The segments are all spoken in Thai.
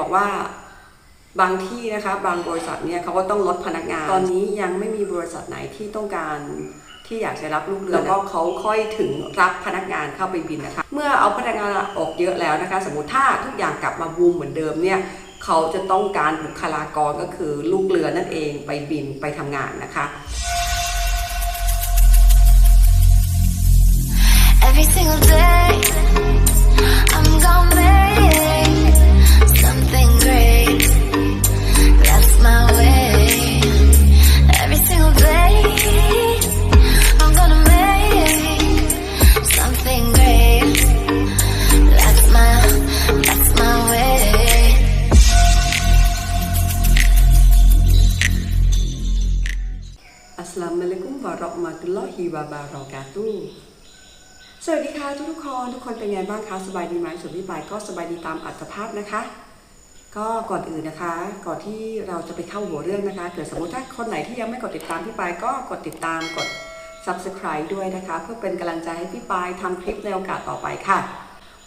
บอกว่าบางที่นะคะบางบริษัทเนี่ยเขาก็ต้องลดพนักงาน ตอนนี้ยังไม่มีบริษัทไหนที่ต้องการที่อยากจะรับลูกเรือแล้วก็เขาค่อยถึงรับพนักงานเข้าไปบินนะคะ เมื่อเอาพนักงานออกเยอะแล้วนะคะ สมมติถ้าทุกอย่างกลับมาบูมเหมือนเดิมเนี่ยเขาจะต้องการบุคลากรก็คือลูกเรือนั่นเองไปบินไปทำงานนะคะ Every single day, ฮิวะบารอกาตุสวัสดีค่ะทุกทุกคนทุกคนเป็นไงบ้างคะสบายดีไหมส่วนพี่ปายก็สบายดีตามอัตภาพนะคะ ก็ก่อนอื่นนะคะ ก่อนที่เราจะไปเข้าหัวเรื่องนะคะเกิดสมมติถ้าคนไหนที่ยังไม่กดติดตามพี่ปายก็กดติดตามกด subscribe ด้วยนะคะ เพื่อเป็นกำลังใจให้พี่ปายทำคลิปในโอกาสต่อไปค่ะ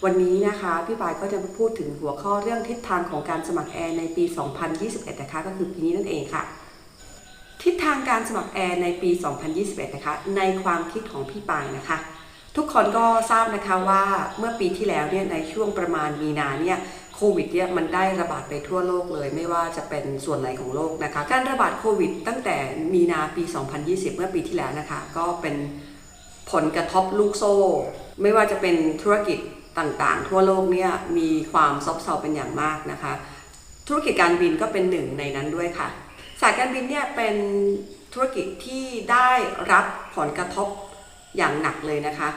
วันนี้นะคะพี่ปายก็จะมาพูดถึงหัวข้อเรื่องทิศทางของการสมัครแอร์ในปี 2021นะคะก็คือปีนี้นั่นเองค่ะ ทิศทางการสมัครแอร์ในปี 2021 นะคะ ในความคิดของพี่ปายนะคะ ทุกคนก็ทราบนะคะว่าเมื่อปีที่แล้วเนี่ยในช่วงประมาณมีนาเนี่ยโควิดเนี่ยมันได้ระบาดไปทั่วโลกเลย ไม่ว่าจะเป็นส่วนไหนของโลกนะคะ การระบาดโควิด ตั้งแต่มีนาปี 2020 เมื่อปีที่แล้วนะคะ ก็เป็นผลกระทบลูกโซ่ ไม่ว่าจะเป็นธุรกิจต่างๆ ทั่วโลกเนี่ยมีความซบเซาเป็นอย่างมากนะคะ ธุรกิจการบินก็เป็นหนึ่งในนั้นด้วยค่ะ สายการบินเนี่ยเป็นธุรกิจที่ได้รับผลกระทบอย่างหนักเลยนะคะ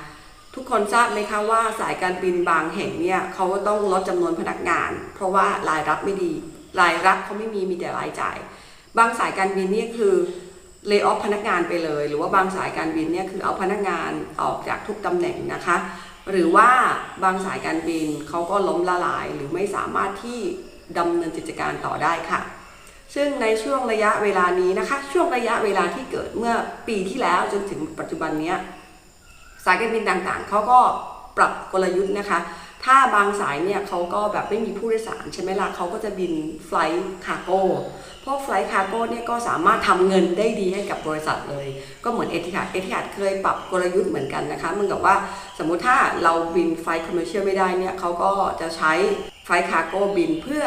ทุกคนทราบไหมคะว่าสายการบินบางแห่งเนี่ยเขาก็ต้องลดจำนวนพนักงาน เพราะว่ารายรับไม่ดี รายรับเขาไม่มีมีแต่รายจ่าย บางสายการบินเนี่ยคือเล y off พนักงานไปเลย หรือว่าบางสายการบินเนี่ยคือเอาพนักงานออกจากทุกตำแหน่งนะคะ หรือว่าบางสายการบินเขาก็ล้มละลายหรือไม่สามารถที่ดำเนินกิจการต่อได้ค่ะ ซึ่งในช่วงระยะเวลานี้นะคะ ช่วงระยะเวลาที่เกิดเมื่อปีที่แล้วจนถึงปัจจุบันนี้สายการบินต่างๆเขาก็ปรับกลยุทธ์นะคะ ถ้าบางสายเนี่ยเขาก็แบบไม่มีผู้โดยสารใช่ไหมล่ะเขาก็จะบินไฟล์คาร์โก้เพราะไฟล์คาร์โก้เนี่ยก็สามารถทำเงินได้ดีให้กับบริษัทเลย ก็เหมือนเอทิฮัดเอทิฮัดเคยปรับกลยุทธ์เหมือนกันนะคะมือนกับว่าสมมุติถ้าเราบินไฟล์คอมเมอร์เชียลไม่ได้เนี่ยเขาก็จะใช้ไฟล์คาร์โก้บินเพื่อ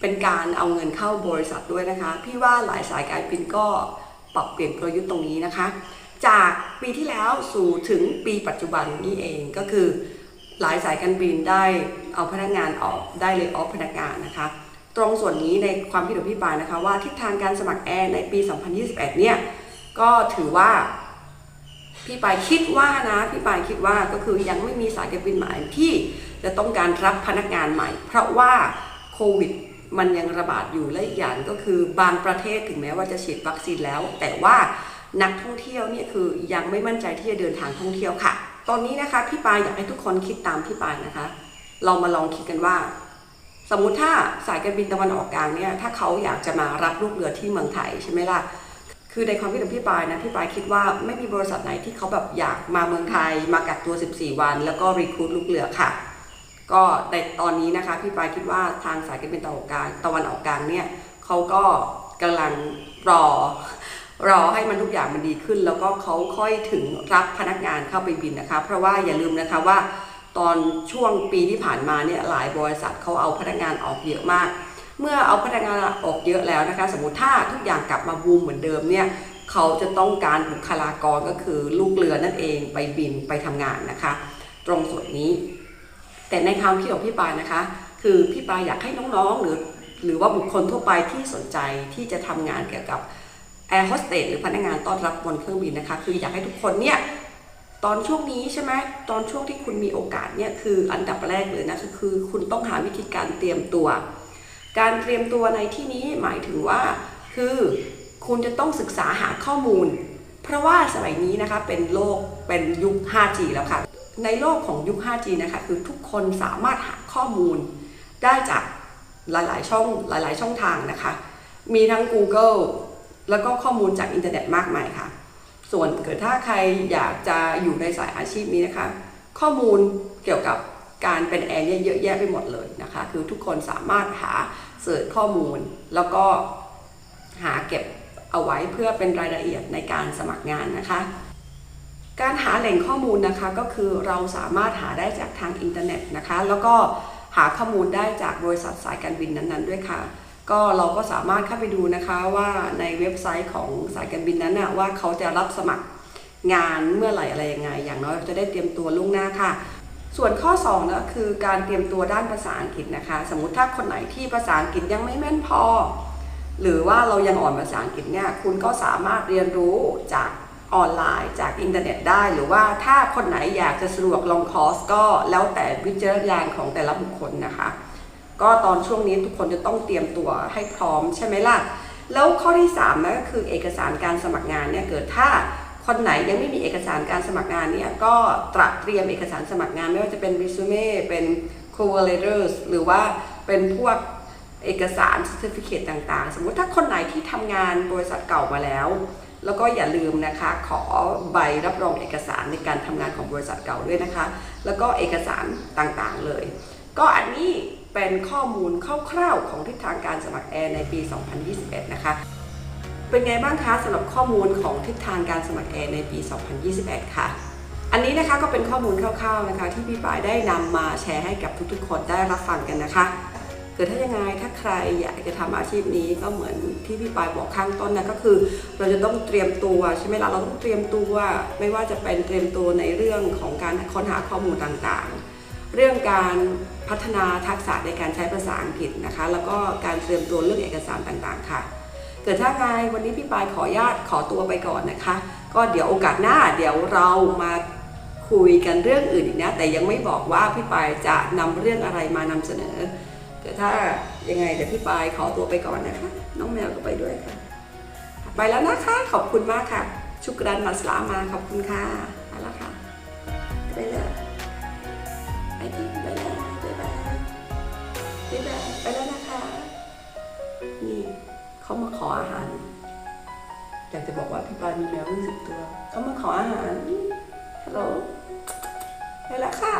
เป็นการเอาเงินเข้าบริษัทด้วยนะคะ พี่ว่าหลายสายการบินก็ปรับเปลี่ยนกลยุทธ์ตรงนี้นะคะ จากปีที่แล้วสู่ถึงปีปัจจุบันนี่เองก็คือ หลายสายการบินได้เอาพนักงานออกได้เลยออฟพนักงานนะคะ ตรงส่วนนี้ในความคิดของพี่ปายนะคะ ว่าทิศทางการสมัครแอร์ในปี 2021 เนี่ยก็ถือว่า พี่ปายคิดว่านะพี่ปายคิดว่าก็คือยังไม่มีสายการบินใหม่ที่จะต้องการรับพนักงานใหม่ เพราะว่าโควิด มันยังระบาดอยู่และอีกอย่างก็คือบางประเทศถึงแม้ว่าจะฉีดวัคซีนแล้ว แต่ว่านักท่องเที่ยวเนี่ยคือยังไม่มั่นใจที่จะเดินทางท่องเที่ยวค่ะ ตอนนี้นะคะพี่ปายอยากให้ทุกคนคิดตามพี่ปายนะคะ เรามาลองคิดกันว่า สมมุติถ้าสายการบินตะวันออกกลางเนี่ยถ้าเขาอยากจะมารับลูกเรือที่เมืองไทยใช่ไหมล่ะคือในความคิดของพี่ปายนะพี่ปายคิดว่าไม่มีบริษัทไหนที่เขาแบบอยากมาเมืองไทยมากักตัว 14 วัน แล้วก็รีคูดลูกเรือค่ะ ก็ในตอนนี้นะคะพี่ปายคิดว่าทางสายการบินตะวันออกกลางตะวันออกกลางเนี่ยเขาก็กำลังรอรอให้มันทุกอย่างมันดีขึ้น แล้วก็เขาค่อยถึงรับพนักงานเข้าไปบินนะคะ เพราะว่าอย่าลืมนะคะว่า ตอนช่วงปีที่ผ่านมาเนี่ยหลายบริษัทเขาเอาพนักงานออกเยอะมาก เมื่อเอาพนักงานออกเยอะแล้วนะคะ สมมติถ้าทุกอย่างกลับมาบูมเหมือนเดิมเนี่ยเขาจะต้องการบุคลากรก็คือลูกเรือนั่นเองไปบินไปทำงานนะคะ ตรงส่วนนี้ แต่ในความคิดของพี่ปานะคะ คือพี่ปายอยากให้น้องๆ หรือ หรือว่าบุคคลทั่วไปที่สนใจที่จะทำงานเกี่ยวกับแอร์โฮสเตสหรือพนักงานต้อนรับบนเครื่องบินนะคะ คืออยากให้ทุกคนเนี่ยตอนช่วงนี้ใช่ไหมตอนช่วงที่คุณมีโอกาสเนี่ยคืออันดับแรกเลยนะก็คือคุณต้องหาวิธีการเตรียมตัว การเตรียมตัวในที่นี้หมายถึงว่า คือคุณจะต้องศึกษาหาข้อมูล เพราะว่าสมัยนี้นะคะเป็นโลกเป็นยุค 5G แล้วค่ะ ในโลกของยุค 5G นะคะคือทุกคนสามารถหาข้อมูลได้จากหลาย ๆ ช่องหลาย ๆ ช่องทางนะคะ มีทั้ง Google แล้วก็ข้อมูลจากอินเทอร์เน็ตมากมายค่ะ ส่วนเกิดถ้าใครอยากจะอยู่ในสายอาชีพนี้นะคะ ข้อมูลเกี่ยวกับการเป็นแอร์เนี่ยเยอะแยะไปหมดเลยนะคะ คือทุกคนสามารถหาเสิร์ชข้อมูลแล้วก็หาเก็บ เอาไว้เพื่อเป็นรายละเอียดในการสมัครงานนะคะ การหาแหล่งข้อมูลนะคะก็คือเราสามารถหาได้จากทางอินเทอร์เน็ตนะคะ แล้วก็หาข้อมูลได้จากบริษัทสายการบินนั้นๆ ด้วยค่ะ ก็เราก็สามารถเข้าไปดูนะคะว่าในเว็บไซต์ของสายการบินนั้นนะว่าเขาจะรับสมัครงานเมื่อไหร่อะไรยังไง อย่างน้อยเราจะได้เตรียมตัวล่วงหน้าค่ะ ส่วนข้อ2นะคือการเตรียมตัวด้านภาษาอังกฤษนะคะ สมมุติถ้าคนไหนที่ภาษาอังกฤษยังไม่แม่นพอ หรือว่าเรายังอ่อนภาษาอังกฤษเนี่ยคุณก็สามารถเรียนรู้จากออนไลน์จากอินเทอร์เน็ตได้ หรือว่าถ้าคนไหนอยากจะสะดวกลงคอร์สก็แล้วแต่วิจารณญาณของแต่ละบุคคลนะคะ ก็ตอนช่วงนี้ทุกคนจะต้องเตรียมตัวให้พร้อมใช่ไหมล่ะ แล้วข้อที่3นะก็คือเอกสารการสมัครงานเนี่ยเกิดถ้าคนไหนยังไม่มีเอกสารการสมัครงานเนี่ยก็ตระเตรียมเอกสารสมัครงาน ไม่ว่าจะเป็น resume เป็น cover letters หรือว่าเป็นพวก เอกสาร certificate ต่างๆ สมมุติถ้าคนไหนที่ทำงานบริษัทเก่ามาแล้ว แล้วก็อย่าลืมนะคะขอใบรับรองเอกสารในการทำงานของบริษัทเก่าด้วยนะคะ แล้วก็เอกสารต่างๆเลย ก็อันนี้เป็นข้อมูลคร่าวๆของทิศทางการสมัครแอร์ในปี 2021 นะคะ เป็นไงบ้างคะสำหรับข้อมูลของทิศทางการสมัครแอร์ในปี 2021 ค่ะอันนี้นะคะก็เป็นข้อมูลคร่าวๆนะคะ ที่พี่ปายได้นำมาแชร์ให้กับทุกๆ คนได้รับฟังกันนะคะ เกิดถ้ายังไงถ้าใครอยากจะทำอาชีพนี้ก็เหมือนที่พี่ปายบอกข้างต้นนะก็คือ เราจะต้องเตรียมตัวใช่ไหมล่ะเราต้องเตรียมตัวไม่ว่าจะเป็นเตรียมตัวในเรื่องของการค้นหาข้อมูลต่างๆ เรื่องการพัฒนาทักษะในการใช้ภาษาอังกฤษนะคะ แล้วก็การเตรียมตัวเรื่องเอกสารต่างๆ ค่ะ เกิดถ้าไงวันนี้พี่ปายขอญาตขอตัวไปก่อนนะคะ ก็เดี๋ยวโอกาสหน้าเดี๋ยวเรามาคุยกันเรื่องอื่นอีกนะ แต่ยังไม่บอกว่าพี่ปายจะนำเรื่องอะไรมานำเสนอ เกิดถ้ายังไงเดี๋ยวพี่ปายขอตัวไปก่อนนะคะ น้องแมวก็ไปด้วยค่ะ ไปแล้วนะคะ ขอบคุณมากค่ะ ชุกรันมาสลามาขอบคุณค่ะไปแล้วค่ะไปเลยไปที่ไปแล้วบ๊ายบายบ๊ายบายไปแล้วนะคะ นี่เขามาขออาหารอยากจะบอกว่าพี่ปานมีแมวรู้สึกตัวเขามาขออาหารฮัลโหลไปแล้วค่ะ